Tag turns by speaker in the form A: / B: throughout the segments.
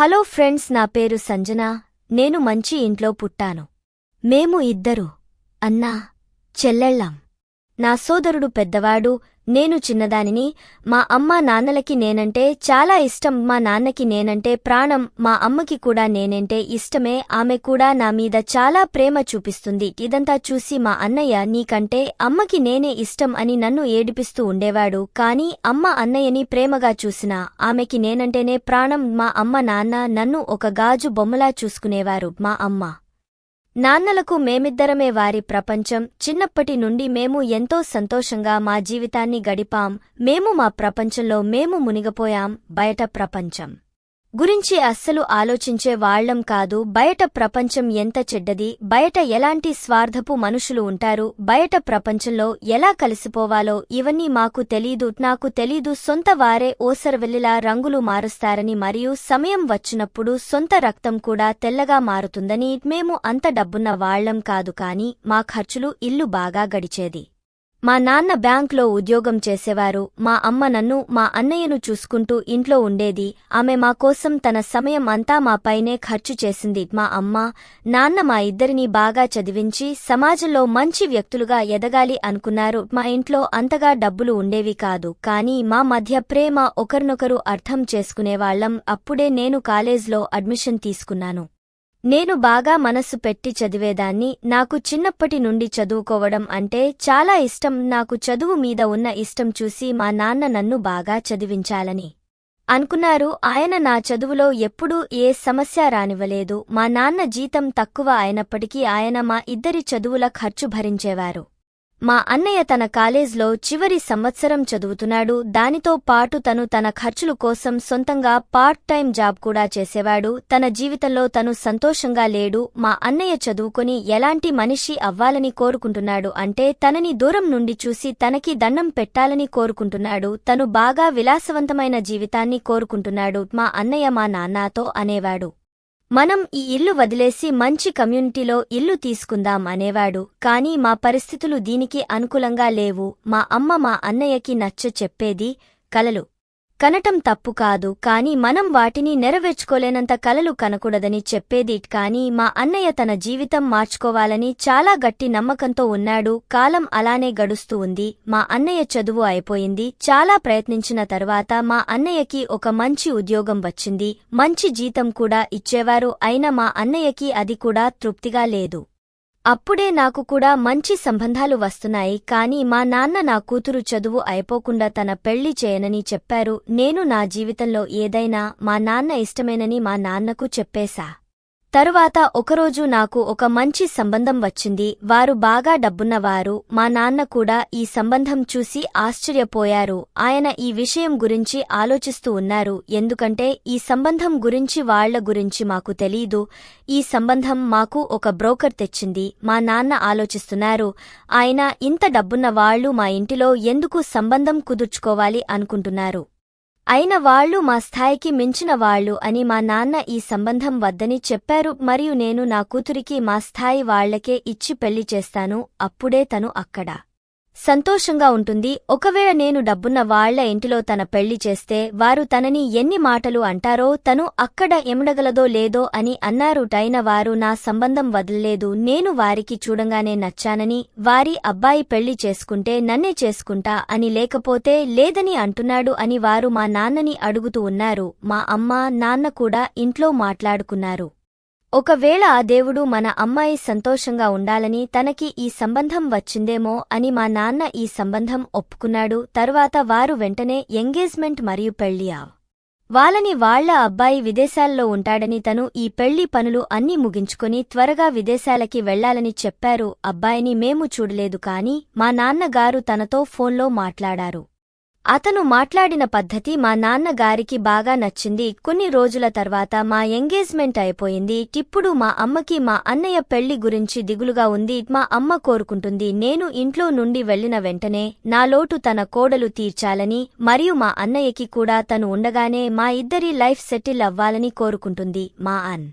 A: Hello friends నా పేరు సంజన. నేను మంచి ఇంట్లో పుట్టాను. మేము ఇద్దరు అన్నా చెల్లెళ్ళాం. నా సోదరుడు పెద్దవాడు నేను చిన్నదానిని మా అమ్మా నాన్నలకి నేనంటే చాలా ఇష్టం మా నాన్నకి నేనంటే ప్రాణం మా అమ్మకి కూడా నేనంటే ఇష్టమే ఆమె కూడా నా మీద చాలా ప్రేమ చూపిస్తుంది. ఇదంతా చూసి మా అన్నయ్య నీకంటే అమ్మకి నేనే ఇష్టం అని నన్ను ఏడిపిస్తూ ఉండేవాడు. కాని అమ్మ అన్నయ్యని ప్రేమగా చూసినా ఆమెకి నేనంటేనే ప్రాణం మా అమ్మ నాన్న నన్ను ఒక గాజు బొమ్మలా చూసుకునేవారు మా అమ్మ. నాన్నలకు మేమిద్దరమే వారి ప్రపంచం. చిన్నప్పటి నుండి మేము ఎంతో సంతోషంగా మా జీవితాన్ని గడిపాం. మేము మా ప్రపంచంలో మేము మునిగపోయాం. బయట ప్రపంచం. గురించి అస్సలు ఆలోచించే వాళ్ళం కాదు. బయట ప్రపంచం ఎంత చెడ్డది? బయట ఎలాంటి స్వార్థపు మనుషులు ఉంటారు? బయట ప్రపంచంలో ఎలా కలిసిపోవాలో? ఇవన్నీ మాకు తెలీదు. నాకు తెలీదు. సొంత వారే ఓసర్వెల్లిలా రంగులు మారుస్తారని మరియు సమయం వచ్చినప్పుడు సొంత రక్తం కూడా తెల్లగా మారుతుందని మేము అంత డబ్బున్న వాళ్ళం కాదు కాని మా ఖర్చులు ఇల్లు బాగా గడిచేది. మా నాన్న బ్యాంక్లో ఉద్యోగం చేసేవారు. మా అమ్మ నన్ను మా అన్నయ్యను చూసుకుంటూ ఇంట్లో ఉండేది. ఆమె మా కోసం తన సమయం అంతా మాపైనే ఖర్చు చేసింది. మా అమ్మ నాన్న మా ఇద్దరినీ బాగా చదివించి సమాజంలో మంచి వ్యక్తులుగా ఎదగాలి అనుకున్నారు. మా ఇంట్లో అంతగా డబ్బులు ఉండేవి కాదు. కానీ మా మధ్య ప్రేమ ఒకరినొకరు అర్థం చేసుకునేవాళ్ళం అప్పుడే నేను కాలేజ్లో అడ్మిషన్ తీసుకున్నాను. నేను బాగా మనస్సు పెట్టి చదివేదాన్ని నాకు చిన్నప్పటి నుండి చదువుకోవడం అంటే చాలా ఇష్టం నాకు చదువు మీద ఉన్న ఇష్టం చూసి మా నాన్న నన్ను బాగా చదివించాలని అనుకున్నారు. ఆయన నా చదువులో ఎప్పుడూ ఏ సమస్య రానివ్వలేదు. మా నాన్న జీతం తక్కువ అయినప్పటికీ ఆయన మా ఇద్దరి చదువుల ఖర్చు భరించేవారు. మా అన్నయ్య తన కాలేజ్లో చివరి సంవత్సరం చదువుతున్నాడు. దానితో పాటు తను తన ఖర్చులు కోసం సొంతంగా పార్ట్ టైం జాబ్ కూడా చేసేవాడు. తన జీవితంలో తను సంతోషంగా లేడు. మా అన్నయ్య చదువుకొని ఎలాంటి మనిషి అవ్వాలని కోరుకుంటున్నాడు అంటే తనని దూరం నుండి చూసి తనకి దండం పెట్టాలని కోరుకుంటున్నాడు. తను బాగా విలాసవంతమైన జీవితాన్ని కోరుకుంటున్నాడు. మా అన్నయ్య మా నాన్నతో అనేవాడు. మనం ఈ ఇల్లు వదిలేసి మంచి కమ్యూనిటీలో ఇల్లు తీసుకుందాం అనేవాడు. కాని మా పరిస్థితులు దీనికి అనుకూలంగా లేవు. మా అమ్మ మా అన్నయ్యకి నచ్చ చెప్పేది కలలు. కనటం తప్పు కాదు కాని మనం వాటిని నెరవేర్చుకోలేనంత కలలు కనకూడదని చెప్పేది కాని మా అన్నయ్య తన జీవితం మార్చుకోవాలని చాలా గట్టి నమ్మకంతో ఉన్నాడు. కాలం అలానే గడుస్తూ ఉంది. మా అన్నయ్య చదువు అయిపోయింది. చాలా ప్రయత్నించిన తర్వాత మా అన్నయ్యకి ఒక మంచి ఉద్యోగం వచ్చింది. మంచి జీతం కూడా ఇచ్చేవారు. అయినా మా అన్నయ్యకి అది కూడా తృప్తిగా లేదు. అప్పుడే నాకు కూడా మంచి సంబంధాలు వస్తున్నాయి కాని మా నాన్న నా కూతురు చదువు అయిపోకుండా తన పెళ్ళి చేయనని చెప్పారు. నేను నా జీవితంలో ఏదైనా మా నాన్న ఇష్టమేనని మా నాన్నకు చెప్పేశా. తరువాత ఒకరోజు నాకు ఒక మంచి సంబంధం వచ్చింది. వారు బాగా డబ్బున్నవారు. మా నాన్న కూడా ఈ సంబంధం చూసి ఆశ్చర్యపోయారు. ఆయన ఈ విషయం గురించి ఆలోచిస్తూ ఉన్నారు. ఎందుకంటే ఈ సంబంధం గురించి వాళ్ళ గురించి మాకు తెలీదు. ఈ సంబంధం మాకు ఒక బ్రోకర్ తెచ్చింది. మా నాన్న ఆలోచిస్తున్నారు. ఆయన ఇంత డబ్బున్న వాళ్ళు మా ఇంటిలో ఎందుకు సంబంధం కుదుర్చుకోవాలి అనుకుంటున్నారు? అయిన వాళ్ళు మా స్థాయికి మించిన వాళ్ళు అని మా నాన్న ఈ సంబంధం వద్దని చెప్పారు. మరియు నేను నా కూతురికి మా స్థాయి వాళ్ళకే ఇచ్చి పెళ్ళి చేస్తాను. అప్పుడే తను అక్కడ సంతోషంగా ఉంటుంది. ఒకవేళ నేను డబ్బున్న వాళ్ళ ఇంటిలో తన పెళ్ళి చేస్తే వారు తనని ఎన్ని మాటలు అంటారో తను అక్కడ ఎముడగలదో లేదో అని అన్నారుటైన వారు నా సంబంధం వదలలేదు. నేను వారికి చూడంగానే నచ్చానని వారి అబ్బాయి పెళ్ళి చేసుకుంటే నన్నే చేసుకుంటా అని లేకపోతే లేదని అంటున్నాడు అని వారు మా నాన్నని అడుగుతూ ఉన్నారు. మా అమ్మ నాన్న కూడా ఇంట్లో మాట్లాడుకున్నారు. ఒకవేళ ఆ దేవుడు మన అమ్మాయి సంతోషంగా ఉండాలని తనకి ఈ సంబంధం వచ్చిందేమో అని మా నాన్న ఈ సంబంధం ఒప్పుకున్నాడు. తరువాత వారు వెంటనే ఎంగేజ్మెంట్ మరియు పెళ్ళియా వాళ్ళని వాళ్ళ అబ్బాయి విదేశాల్లో ఉంటాడని తను ఈ పెళ్ళి పనులు అన్నీ ముగించుకుని త్వరగా విదేశాలకి వెళ్ళాలని చెప్పారు. అబ్బాయిని మేము చూడలేదు కాని మా నాన్నగారు తనతో ఫోన్లో మాట్లాడారు. అతను మాట్లాడిన పద్ధతి మా నాన్నగారికి బాగా నచ్చింది. కొన్ని రోజుల తర్వాత మా ఎంగేజ్మెంట్ అయిపోయింది. ఇప్పుడు మా అమ్మకి మా అన్నయ్య పెళ్ళి గురించి దిగులుగా ఉంది. మా అమ్మ కోరుకుంటుంది. నేను ఇంట్లో నుండి వెళ్ళిన వెంటనే నా లోటు తన కోడలు తీర్చాలని మరియు మా అన్నయ్యకి కూడా తను ఉండగానే మా ఇద్దరి లైఫ్ సెటిల్ అవ్వాలని కోరుకుంటుంది. మా అన్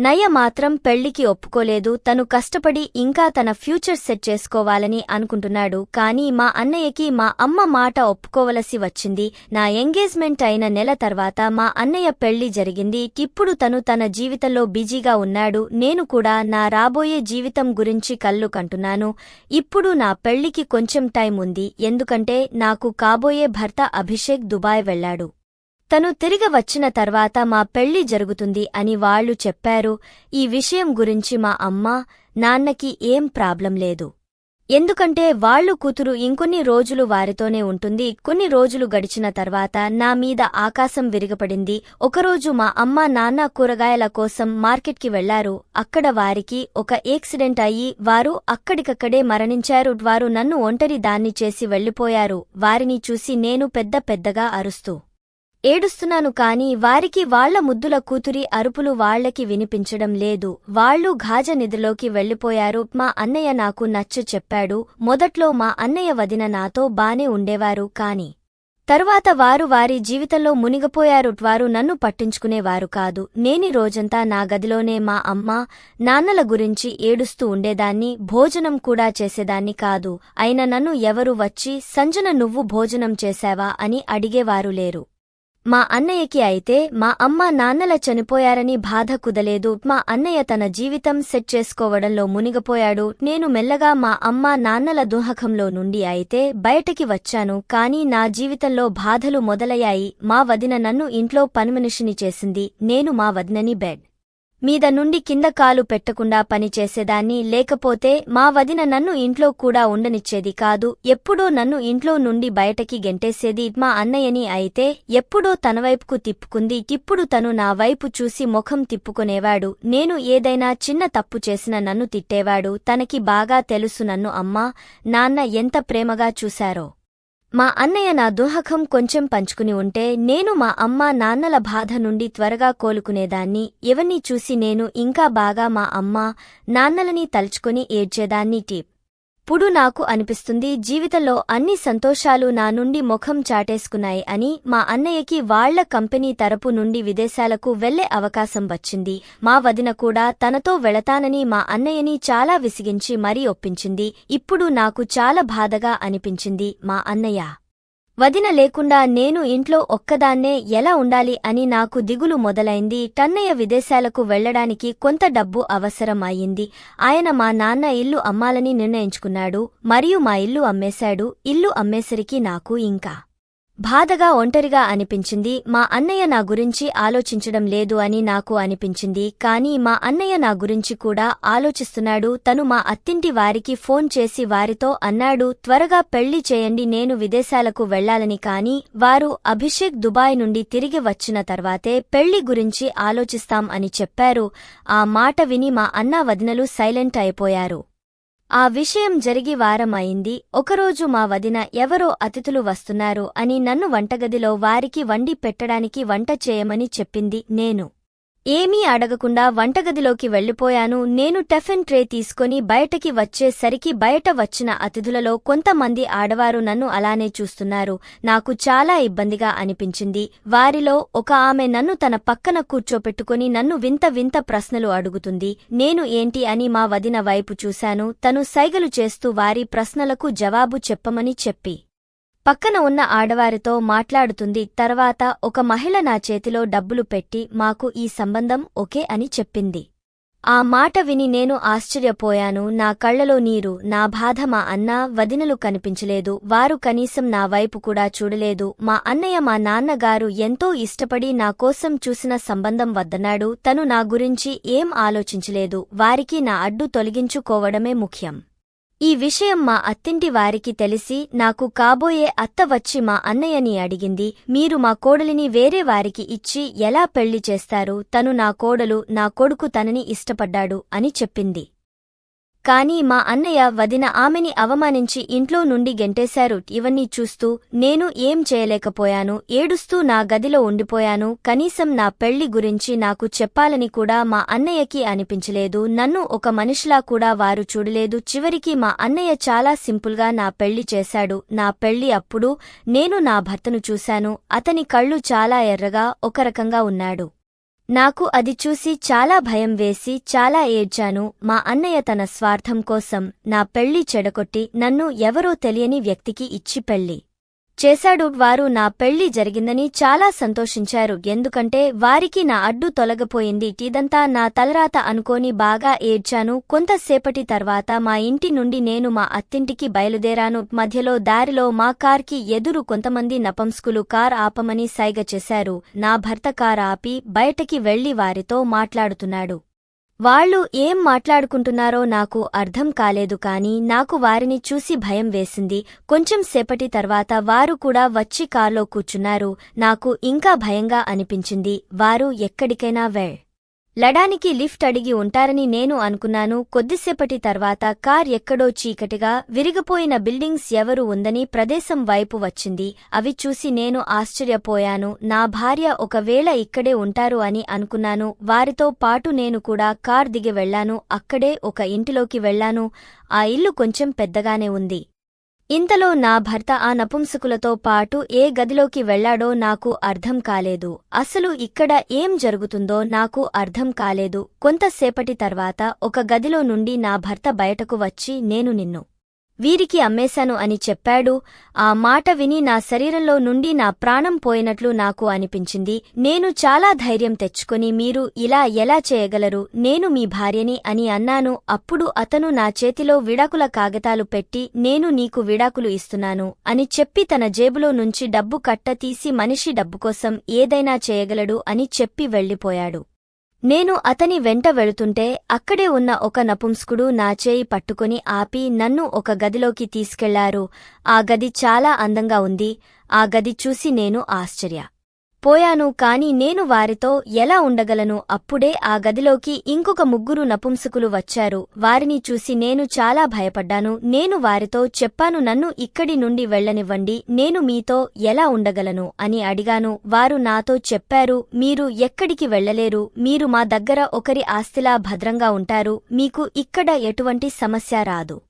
A: నయ మాత్రం పెళ్ళికి ఒప్పుకోలేదు తను కష్టపడి ఇంకా తన ఫ్యూచర్ సెట్ చేసుకోవాలని అనుకుంటున్నాడు. కానీ మా అన్నయ్యకి మా అమ్మ మాట ఒప్పుకోవలసి వచ్చింది. నా ఎంగేజ్మెంట్ అయిన నెల తర్వాత మా అన్నయ్య పెళ్ళి జరిగింది. ఇప్పుడు తను తన జీవితంలో బిజీగా ఉన్నాడు. నేను కూడా నా రాబోయే జీవితం గురించి కళ్ళు కంటున్నాను. ఇప్పుడు నా పెళ్ళికి కొంచెం టైం ఉంది. ఎందుకంటే నాకు కాబోయే భర్త అభిషేక్ దుబాయ్ వెళ్ళాడు తను తిరిగి వచ్చిన తర్వాత మా పెళ్ళి జరుగుతుంది అని వాళ్ళు చెప్పారు. ఈ విషయం గురించి మా అమ్మ నాన్నకి ఏం ప్రాబ్లం లేదు. ఎందుకంటే వాళ్ళు కూతురు ఇంకొన్ని రోజులు వారితోనే ఉంటుంది. కొన్ని రోజులు గడిచిన తర్వాత నా మీద ఆకాశం విరిగపడింది. ఒకరోజు మా అమ్మ నాన్న కూరగాయల కోసం మార్కెట్కి వెళ్ళారు. అక్కడ వారికి ఒక యాక్సిడెంట్ అయ్యి వారు అక్కడికక్కడే మరణించారు. వారు నన్ను ఒంటరి దాన్ని చేసి వెళ్ళిపోయారు వారిని చూసి నేను పెద్ద పెద్దగా అరుస్తూ ఏడుస్తున్నాను కాని వారికి వాళ్ళ ముద్దుల కూతురి అరుపులు వాళ్ళకి వినిపించడం లేదు. వాళ్ళు ఘాజ నిధిలోకి వెళ్ళిపోయారు మా అన్నయ్య నాకు నచ్చ చెప్పాడు. మొదట్లో మా అన్నయ్య వదిన నాతో బానే ఉండేవారు కాని తరువాత వారు వారి జీవితంలో మునిగిపోయారు. వారు నన్ను పట్టించుకునేవారు కాదు. నేని రోజంతా నా గదిలోనే మా అమ్మ నాన్నల గురించి ఏడుస్తూ ఉండేదాన్ని. భోజనం కూడా చేసేదాన్ని కాదు. అయిన నన్ను ఎవరు వచ్చి సంజన నువ్వు భోజనం చేశావా? అని అడిగేవారు లేరు. మా అన్నయ్యకి అయితే మా అమ్మ నాన్నల చనిపోయారని బాధ కుదలేదు. మా అన్నయ్య తన జీవితం సెట్ చేసుకోవడంలో మునిగిపోయాడు. నేను మెల్లగా మా అమ్మ నాన్నల దుహకంలో నుండి అయితే బయటకి వచ్చాను. కానీ నా జీవితంలో బాధలు మొదలయ్యాయి. మా వదిన నన్ను ఇంట్లో పనిమనిషిని చేసింది. నేను మా వదినని బెడ్ మీద నుండి కింద కాలు పెట్టకుండా పనిచేసేదాన్ని లేకపోతే మా వదిన నన్ను ఇంట్లో కూడా ఉండనిచ్చేది కాదు. ఎప్పుడో నన్ను ఇంట్లో నుండి బయటకి గెంటేసేది మా అన్నయ్యని అయితే ఎప్పుడో తనవైపుకు తిప్పుకుంది. ఇప్పుడు తను నా వైపు చూసి ముఖం తిప్పుకునేవాడు. నేను ఏదైనా చిన్న తప్పు చేసిన నన్ను తిట్టేవాడు. తనకి బాగా తెలుసు నన్ను అమ్మా నాన్న ఎంత ప్రేమగా చూశారో. మా అన్నయ్య నా దుహకం కొంచెం పంచుకుని ఉంటే నేను మా అమ్మ నాన్నల బాధ నుండి త్వరగా కోలుకునేదాన్ని. ఎవన్ని చూసి నేను ఇంకా బాగా మా అమ్మ నాన్నలని తలుచుకుని ఏడ్చేదాన్ని టీప్. ఇప్పుడు నాకు అనిపిస్తుంది జీవితంలో అన్ని సంతోషాలు నా నుండి ముఖం చాటేసుకున్నాయి అని మా అన్నయ్యకి వాళ్ళ కంపెనీ తరపు నుండి విదేశాలకు వెళ్ళే అవకాశం వచ్చింది. మా వదిన కూడా తనతో వెళతానని మా అన్నయ్యని చాలా విసిగించి మరీ ఒప్పించింది. ఇప్పుడు నాకు చాలా బాధగా అనిపించింది మా అన్నయ్య. వదిన లేకుండా నేను ఇంట్లో ఒక్కదాన్నే ఎలా ఉండాలి అని నాకు దిగులు మొదలైంది. టన్నయ్య విదేశాలకు వెళ్ళడానికి కొంత డబ్బు అవసరం అయింది ఆయన మా నాన్న ఇల్లు అమ్మాలని నిర్ణయించుకున్నాడు మరియు మా ఇల్లు అమ్మేశాడు. ఇల్లు అమ్మేసరికి నాకు ఇంకా బాధగా ఒంటరిగా అనిపించింది. మా అన్నయ్య నా గురించి ఆలోచించడం లేదు అని నాకు అనిపించింది. కానీ మా అన్నయ్య నా గురించి కూడా ఆలోచిస్తున్నాడు. తను మా అత్తింటి వారికి ఫోన్ చేసి వారితో అన్నాడు త్వరగా పెళ్ళి చేయండి నేను విదేశాలకు వెళ్ళాలని కాని వారు అభిషేక్ దుబాయ్ నుండి తిరిగి వచ్చిన తర్వాతే పెళ్ళి గురించి ఆలోచిస్తాం అని చెప్పారు. ఆ మాట విని మా అన్నా వదినలు సైలెంట్ అయిపోయారు. ఆ విషయం జరిగి వారం అయింది ఒకరోజు మా వదిన ఎవరో అతిథులు వస్తున్నారు అని నన్ను వంటగదిలో వారికి వండి పెట్టడానికి వంట చేయమని చెప్పింది నేను. ఏమీ అడగకుండా వంటగదిలోకి వెళ్ళిపోయాను నేను టెఫెన్ ట్రే తీసుకొని బయటకి వచ్చేసరికి బయట వచ్చిన అతిథులలో కొంతమంది ఆడవారు నన్ను అలానే చూస్తున్నారు. నాకు చాలా ఇబ్బందిగా అనిపించింది. వారిలో ఒక ఆమె నన్ను తన పక్కన కూర్చోపెట్టుకుని నన్ను వింత వింత ప్రశ్నలు అడుగుతుంది. నేను ఏంటి అని మా వదిన వైపు చూశాను. తను సైగలు చేస్తూ వారి ప్రశ్నలకు జవాబు చెప్పమని చెప్పి. పక్కన ఉన్న ఆడవారితో మాట్లాడుతుంది. తర్వాత ఒక మహిళ నా చేతిలో డబ్బులు పెట్టి మాకు ఈ సంబంధం ఓకే అని చెప్పింది. ఆ మాట విని నేను ఆశ్చర్యపోయాను. నా కళ్ళలో నీరు నా బాధ మా అన్న వదినలు కనిపించలేదు. వారు కనీసం నా వైపు కూడా చూడలేదు. మా అన్నయ్య మా నాన్నగారు ఎంతో ఇష్టపడి నా కోసం చూసిన సంబంధం వద్దన్నాడు. తను నా గురించి ఏం ఆలోచించలేదు. వారికి నా అడ్డు తొలగించుకోవడమే ముఖ్యం. ఈ విషయం మా అత్తింటి వారికి తెలిసి నాకు కాబోయే అత్త వచ్చి మా అన్నయ్యని అడిగింది. మీరు మా కోడలిని వేరే వారికి ఇచ్చి ఎలా పెళ్ళి చేస్తారు? తను నా కోడలు నా కొడుకు తనని ఇష్టపడ్డాడు అని చెప్పింది. కాని మా అన్నయ్య వదిన ఆమెని అవమానించి ఇంట్లో నుండి గెంటేశారు. ఇవన్నీ చూస్తూ నేను ఏం చేయలేకపోయాను. ఏడుస్తూ నా గదిలో ఉండిపోయాను. కనీసం నా పెళ్ళి గురించి నాకు చెప్పాలని కూడా మా అన్నయ్యకి అనిపించలేదు. నన్ను ఒక మనిషిలా కూడా వారు చూడలేదు. చివరికి మా అన్నయ్య చాలా సింపుల్గా నా పెళ్ళి చేశాడు. నా పెళ్ళి అప్పుడు నేను నా భర్తను చూశాను. అతని కళ్ళు చాలా ఎర్రగా ఒక రకంగా ఉన్నాడు. నాకు అది చూసి చాలా భయం వేసి చాలా ఏడ్చాను. మా అన్నయ్య తన స్వార్థం కోసం నా పెళ్ళి చెడగొట్టి నన్ను ఎవరో తెలియని వ్యక్తికి ఇచ్చి పెళ్ళి. చేశాడు. వారు నా పెళ్ళి జరిగిందని చాలా సంతోషించారు. ఎందుకంటే వారికి నా అడ్డు తొలగపోయింది. ఇదంతా నా తలరాత అనుకోని బాగా ఏడ్చాను. కొంతసేపటి తర్వాత మా ఇంటి నుండి నేను మా అత్తింటికి బయలుదేరాను. మధ్యలో దారిలో మా కార్కి ఎదురు కొంతమంది నపంస్కులు కార్ ఆపమని సైగ చేశారు. నా భర్త కార్ ఆపి బయటకి వెళ్ళి వారితో మాట్లాడుతున్నాడు. వాళ్ళు ఏం మాట్లాడుకుంటున్నారో నాకు అర్థం కాలేదు కాని నాకు వారిని చూసి భయం వేసింది. కొంచెం సేపటి తర్వాత వారు కూడా వచ్చి కార్లో కూర్చున్నారు. నాకు ఇంకా భయంగా అనిపించింది. వారు ఎక్కడికైనా వెళ్ లడానికి లిఫ్ట్ అడిగి ఉంటారని నేను అనుకున్నాను. కొద్దిసేపటి తర్వాత కార్ ఎక్కడో చీకటిగా విరిగిపోయిన బిల్డింగ్స్ ఎవరు ఉందని ప్రదేశం వైపు వచ్చింది. అవి చూసి నేను ఆశ్చర్యపోయాను. నా భార్య ఒకవేళ ఇక్కడే ఉంటారు అని అనుకున్నాను. వారితో పాటు నేను కూడా కార్ దిగి వెళ్ళాను అక్కడే ఒక ఇంటిలోకి వెళ్ళాను ఆ ఇల్లు కొంచెం పెద్దగానే ఉంది. ఇంతలో నా భర్త ఆ నపుంసకులతో పాటు ఏ గదిలోకి వెళ్ళాడో నాకు అర్థం కాలేదు. అసలు ఇక్కడ ఏం జరుగుతుందో నాకు అర్థం కాలేదు. కొంతసేపటి తర్వాత ఒక గదిలో నుండి నా భర్త బయటకు వచ్చి నేను నిన్ను వీరికి అమ్మేశాను అని చెప్పాడు. ఆ మాట విని నా శరీరంలో నుండి నా ప్రాణం పోయినట్లు నాకు అనిపించింది. నేను చాలా ధైర్యం తెచ్చుకొని మీరు ఇలా ఎలా చేయగలరు? నేను మీ భార్యని అని అన్నాను. అప్పుడు అతను నా చేతిలో విడాకుల కాగితాలు పెట్టి నేను నీకు విడాకులు ఇస్తున్నాను అని చెప్పి తన జేబులో నుంచి డబ్బు కట్ట తీసి మనిషి డబ్బుకోసం ఏదైనా చేయగలడు అని చెప్పి వెళ్ళిపోయాడు. నేను అతని వెంట వెళుతుంటే అక్కడే ఉన్న ఒక నపుంసకుడు నా చేయి పట్టుకుని ఆపి నన్ను ఒక గదిలోకి తీసుకెళ్ళారు. ఆ గది చాలా అందంగా ఉంది. ఆ గది చూసి నేను ఆశ్చర్య. పోయాను కాని నేను వారితో ఎలా ఉండగలను? అప్పుడే ఆ గదిలోకి ఇంకొక ముగ్గురు నపుంసకులు వచ్చారు. వారిని చూసి నేను చాలా భయపడ్డాను. నేను వారితో చెప్పాను నన్ను ఇక్కడి నుండి వెళ్ళనివ్వండి నేను మీతో ఎలా ఉండగలను? అని అడిగాను. వారు నాతో చెప్పారు మీరు ఎక్కడికి వెళ్ళలేరు మీరు మా దగ్గర ఒకరి ఆస్తిలా భద్రంగా ఉంటారు. మీకు ఇక్కడ ఎటువంటి సమస్య రాదు.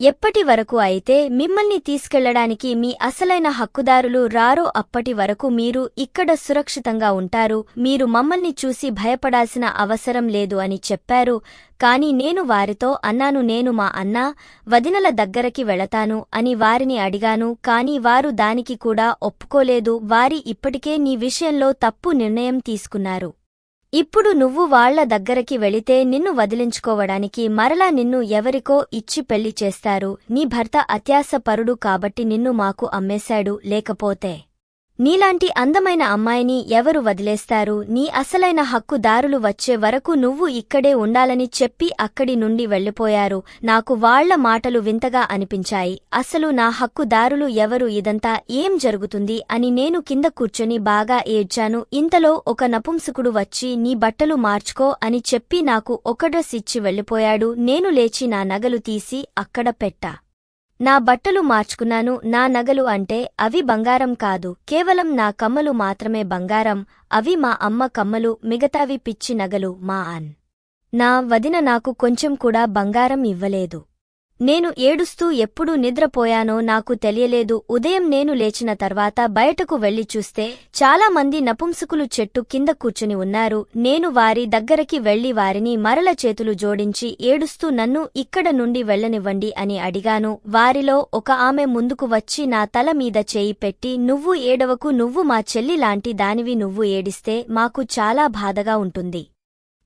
A: ఎప్పటి వరకు అయితే మిమ్మల్ని తీసుకెళ్ళడానికి మీ అసలైన హక్కుదారులు రారో అప్పటి వరకు మీరు ఇక్కడ సురక్షితంగా ఉంటారు మీరు మమ్మల్ని చూసి భయపడాల్సిన అవసరం లేదు అని చెప్పారు. కాని నేను వారితో అన్నాను నేను మా అన్నా వదినల దగ్గరకి వెళతాను అని వారిని అడిగాను. కాని వారు దానికి కూడా ఒప్పుకోలేదు. వారి ఇప్పటికే నీ విషయంలో తప్పు నిర్ణయం తీసుకున్నారు. ఇప్పుడు నువ్వు వాళ్ళ దగ్గరకి వెళితే నిన్ను వదిలించుకోవడానికి మరలా నిన్ను ఎవరికో ఇచ్చి పెళ్ళి చేస్తారు. నీ భర్త అత్యాసపరుడు కాబట్టి నిన్ను మాకు అమ్మేశాడు లేకపోతే నీలాంటి అందమైన అమ్మాయిని ఎవరు వదిలేస్తారు? నీ అసలైన హక్కుదారులు వచ్చే వరకు నువ్వు ఇక్కడే ఉండాలని చెప్పి అక్కడి నుండి వెళ్ళిపోయారు నాకు వాళ్ళ మాటలు వింతగా అనిపించాయి. అసలు నా హక్కుదారులు ఎవరు? ఇదంతా ఏం జరుగుతుంది? అని నేను కింద కూర్చొని బాగా ఏడ్చాను. ఇంతలో ఒక నపుంసకుడు వచ్చి నీ బట్టలు మార్చుకో అని చెప్పి నాకు ఒక డ్రెస్ ఇచ్చి వెళ్ళిపోయాడు నేను లేచి నా నగలు తీసి అక్కడ పెట్టా. నా బట్టలు మార్చుకున్నాను నా నగలు అంటే అవి బంగారం కాదు. కేవలం నా కమ్మలు మాత్రమే బంగారం అవి మా అమ్మ కమ్మలు మిగతావి పిచ్చి నగలు మా అన్. నా వదిన నాకు కొంచెం కూడా బంగారం ఇవ్వలేదు. నేను ఏడుస్తూ ఎప్పుడు నిద్రపోయానో నాకు తెలియలేదు. ఉదయం నేను లేచిన తర్వాత బయటకు వెళ్ళి చూస్తే చాలా మంది నపుంసకులు చెట్టు కింద కూర్చుని ఉన్నారు. నేను వారి దగ్గరకి వెళ్ళి వారిని మరల చేతులు జోడించి ఏడుస్తూ నన్ను ఇక్కడ నుండి వెళ్ళనివ్వండి అని అడిగాను. వారిలో ఒక ఆమె ముందుకు వచ్చి నా తల మీద చేయి పెట్టి నువ్వు ఏడవకు నువ్వు మా చెల్లి లాంటి దానివి నువ్వు ఏడిస్తే మాకు చాలా బాధగా ఉంటుంది.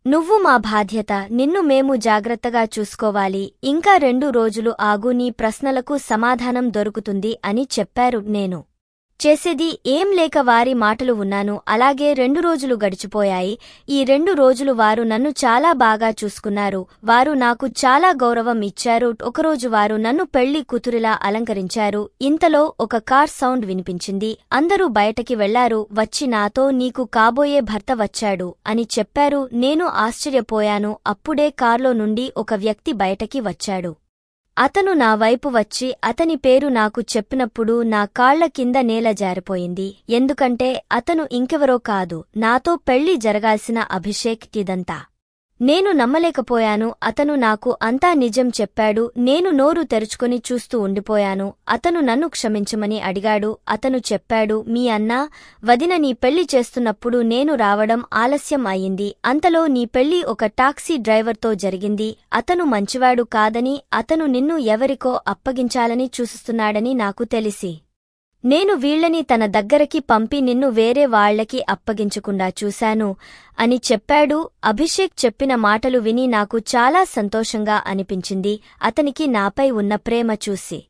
A: నువ్వు మా బాధ్యత నిన్ను మేము జాగ్రత్తగా చూసుకోవాలి. ఇంకా రెండు రోజులు ఆగు నీ ప్రశ్నలకు సమాధానం దొరుకుతుంది అని చెప్పారు నేను. చేసేది ఏం లేక వారి మాటలు ఉన్నాను అలాగే రెండు రోజులు గడిచిపోయాయి. ఈ రెండు రోజులు వారు నన్ను చాలా బాగా చూసుకున్నారు. వారు నాకు చాలా గౌరవం ఇచ్చారు. ఒకరోజు వారు నన్ను పెళ్ళి కూతురిలా అలంకరించారు. ఇంతలో ఒక కార్ సౌండ్ వినిపించింది. అందరూ బయటకి వెళ్ళారు. వచ్చి నాతో నీకు కాబోయే భర్త వచ్చాడు అని చెప్పారు. నేను ఆశ్చర్యపోయాను. అప్పుడే కార్లో నుండి ఒక వ్యక్తి బయటకి వచ్చాడు. అతను నా వైపు వచ్చి అతని పేరు నాకు చెప్పినప్పుడు నా కాళ్ళ కింద నేల జారిపోయింది. ఎందుకంటే అతను ఇంకెవరో కాదు నాతో పెళ్ళి జరగాల్సిన అభిషేక్ ఇదంతా నేను నమ్మలేకపోయాను అతను నాకు అంతా నిజం చెప్పాడు నేను నోరు తెరుచుకొని చూస్తూ ఉండిపోయాను అతను నన్ను క్షమించమని అడిగాడు అతను చెప్పాడు మీ అన్నా వదిన నీ పెళ్ళి చేస్తున్నప్పుడు నేను రావడం ఆలస్యం అయింది అంతలో నీ పెళ్ళి ఒక టాక్సీ డ్రైవర్తో జరిగింది అతను మంచివాడు కాదని అతను నిన్ను ఎవరికో అప్పగించాలని చూస్తున్నాడని నాకు తెలిసి. నేను వీళ్ళని తన దగ్గరకి పంపి నిన్ను వేరే వాళ్ళకి అప్పగించకుండా చూశాను అని చెప్పాడు. అభిషేక్ చెప్పిన మాటలు విని నాకు చాలా సంతోషంగా అనిపించింది. అతనికి నాపై ఉన్న ప్రేమ చూసి.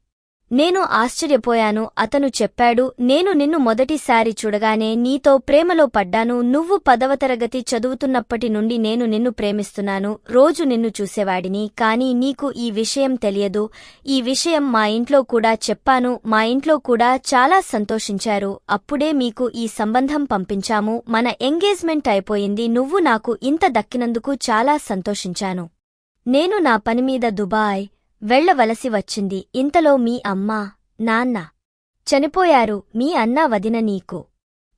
A: నేను ఆశ్చర్యపోయాను. అతను చెప్పాడు నేను నిన్ను మొదటిసారి చూడగానే నీతో ప్రేమలో పడ్డాను. నువ్వు పదవ తరగతి చదువుతున్నప్పటి నుండి నేను నిన్ను ప్రేమిస్తున్నాను. రోజు నిన్ను చూసేవాడిని కాని నీకు ఈ విషయం తెలియదు. ఈ విషయం మా ఇంట్లో కూడా చెప్పాను. మా ఇంట్లో కూడా చాలా సంతోషించారు. అప్పుడే మీకు ఈ సంబంధం పంపించాము. మన ఎంగేజ్మెంట్ అయిపోయింది. నువ్వు నాకు ఇంత దక్కినందుకు చాలా సంతోషించాను. నేను నా పనిమీద దుబాయ్ వెళ్ళవలసి వచ్చింది. ఇంతలో మీ అమ్మా నాన్న చనిపోయారు. మీ అన్నా వదిన నీకు.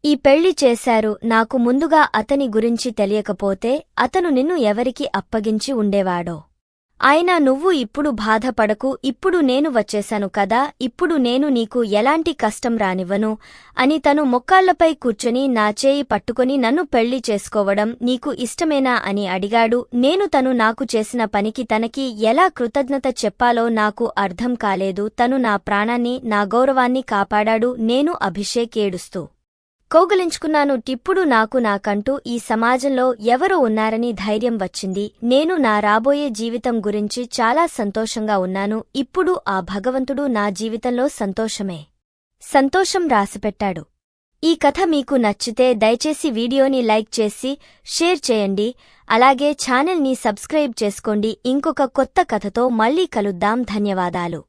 A: ఈ పెళ్ళి చేశారు. నాకు ముందుగా అతని గురించి తెలియకపోతే అతను నిన్ను ఎవరికి అప్పగించి ఉండేవాడో? అయినా నువ్వు ఇప్పుడు బాధపడకు ఇప్పుడు నేను వచ్చేశాను కదా ఇప్పుడు నేను నీకు ఎలాంటి కష్టం రానివ్వను అని తను మొక్కాళ్ళపై కూర్చొని నా చేయి పట్టుకొని నన్ను పెళ్ళి చేసుకోవడం నీకు ఇష్టమేనా అని అడిగాడు. నేను తను నాకు చేసిన పనికి తనకి ఎలా కృతజ్ఞత చెప్పాలో నాకు అర్థం కాలేదు. తను నా ప్రాణాన్ని నా గౌరవాన్ని కాపాడాడు. నేను అభిషేక్ ఏడుస్తూ కౌగలించుకున్నాను టిప్పుడు నాకు నాకంటూ ఈ సమాజంలో ఎవరో ఉన్నారని ధైర్యం వచ్చింది. నేను నా రాబోయే జీవితం గురించి చాలా సంతోషంగా ఉన్నాను. ఇప్పుడు ఆ భగవంతుడు నా జీవితంలో సంతోషమే. సంతోషం రాసిపెట్టాడు. ఈ కథ మీకు నచ్చితే దయచేసి వీడియోని లైక్ చేసి షేర్ చేయండి. అలాగే ఛానల్ని సబ్స్క్రైబ్ చేసుకోండి. ఇంకొక కొత్త కథతో మళ్ళీ కలుద్దాం. ధన్యవాదాలు.